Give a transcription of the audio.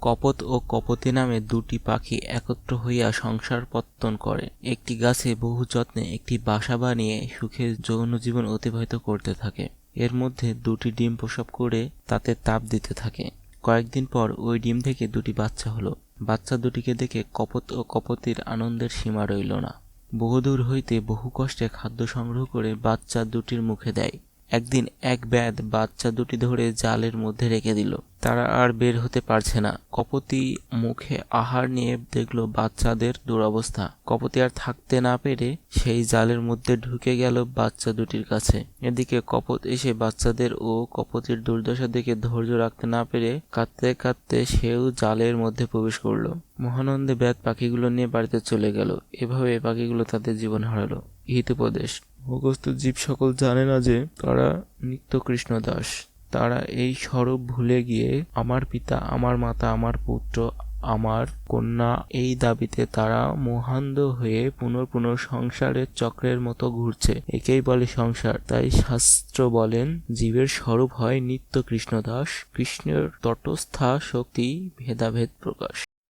কপোত ও কপতি নামে দুটি পাখি একত্র হইয়া সংসার পত্তন করে। একটি গাছে বহু যত্নে একটি বাসা বানিয়ে সুখে যৌন জীবন অতিবাহিত করতে থাকে। এর মধ্যে দুটি ডিম প্রসব করে তাতে তাপ দিতে থাকে। কয়েকদিন পর ওই ডিম থেকে দুটি বাচ্চা হলো। বাচ্চা দুটিকে দেখে কপত ও কপতির আনন্দের সীমা রইল না। বহুদূর হইতে বহু কষ্টে খাদ্য সংগ্রহ করে বাচ্চা দুটির মুখে দেয়। একদিন এক ব্যাধ বাচ্চা দুটি ধরে জালের মধ্যে রেখে দিল। তারা আর বের হতে পারছে না। কপতি মুখে আহার নিয়ে দেখল বাচ্চাদের দুরবস্থা। কপতি আর থাকতে না পেরে সেই জালের মধ্যে ঢুকে গেল বাচ্চা দুটির কাছে। এদিকে কপত এসে বাচ্চাদের ও কপতির দুর্দশা দেখে ধৈর্য রাখতে না পেরে কাঁদতে কাঁদতে সেও জালের মধ্যে প্রবেশ করল। মহানন্দে ব্যাত পাখিগুলো নিয়ে বাড়িতে চলে গেল। এভাবে পাখিগুলো তাদের জীবন হারালো। হিতোপদেশ মুখস্থ জীব সকল জানে না যে তারা নিত্য কৃষ্ণ দাস তারা এই স্বরূপ ভুলে গিয়ে আমার পিতা, আমার মাতা, আমার পুত্র, আমার কন্যা এই দাবিতে তারা মোহান্ধ হয়ে পুনর পুনর সংসারের চক্রের মতো ঘুরছে। একেই বলে সংসার। তাই শাস্ত্র বলেন, জীবের স্বরূপ হয় নিত্য কৃষ্ণদাস। কৃষ্ণের তটস্থা শক্তি ভেদাভেদ প্রকাশ।